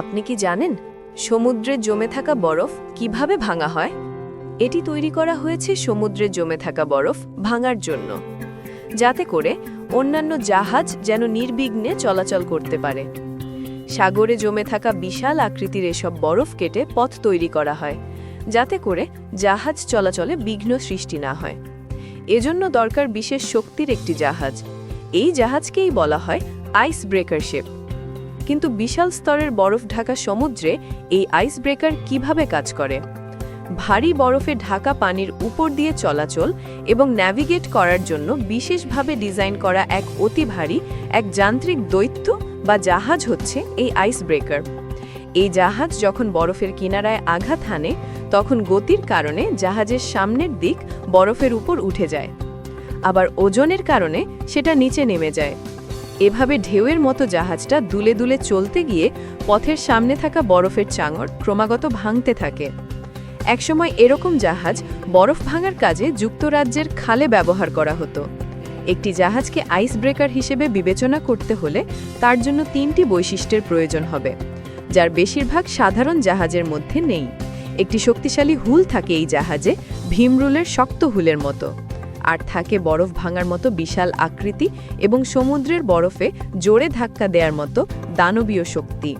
আপনি কি জানেন সমুদ্রে জমে থাকা বরফ কীভাবে ভাঙা হয়? এটি তৈরি করা হয়েছে সমুদ্রে জমে থাকা বরফ ভাঙার জন্য, যাতে করে অন্যান্য জাহাজ যেন নির্বিঘ্নে চলাচল করতে পারে। সাগরে জমে থাকা বিশাল আকৃতির এসব বরফ কেটে পথ তৈরি করা হয়, যাতে করে জাহাজ চলাচলে বিঘ্ন সৃষ্টি না হয়। এজন্য দরকার বিশেষ শক্তির একটি জাহাজ। এই জাহাজকেই বলা হয় আইস ব্রেকার শিপ। কিন্তু বিশাল স্তরের বরফ ঢাকা সমুদ্রে এই আইস ব্রেকার কীভাবে কাজ করে? ভারী বরফে ঢাকা পানির উপর দিয়ে চলাচল এবং ন্যাভিগেট করার জন্য বিশেষভাবে ডিজাইন করা এক অতি ভারী, এক যান্ত্রিক দৈত্য বা জাহাজ হচ্ছে এই আইস ব্রেকার এই জাহাজ যখন বরফের কিনারায় আঘাত হানে, তখন গতির কারণে জাহাজের সামনের দিক বরফের উপর উঠে যায়। আবার ওজনের কারণে সেটা নিচে নেমে যায়। এভাবে ঢেউয়ের মতো জাহাজটা দুলে দুলে চলতে গিয়ে পথের সামনে থাকা বরফের চাঙড় ক্রমাগত ভাঙতে থাকে। একসময় এরকম জাহাজ বরফ ভাঙার কাজে যুক্তরাজ্যের খালে ব্যবহার করা হতো। একটি জাহাজকে আইস ব্রেকার হিসেবে বিবেচনা করতে হলে তার জন্য তিনটি বৈশিষ্ট্যের প্রয়োজন হবে, যার বেশিরভাগ সাধারণ জাহাজের মধ্যে নেই। একটি শক্তিশালী হুল থাকে এই জাহাজে, ভীমরুলের শক্ত হুলের মতো। আর থাকে বরফ ভাঙার মতো বিশাল আকৃতি এবং সমুদ্রের বরফে জোরে ধাক্কা দেওয়ার মতো দানবীয় শক্তি।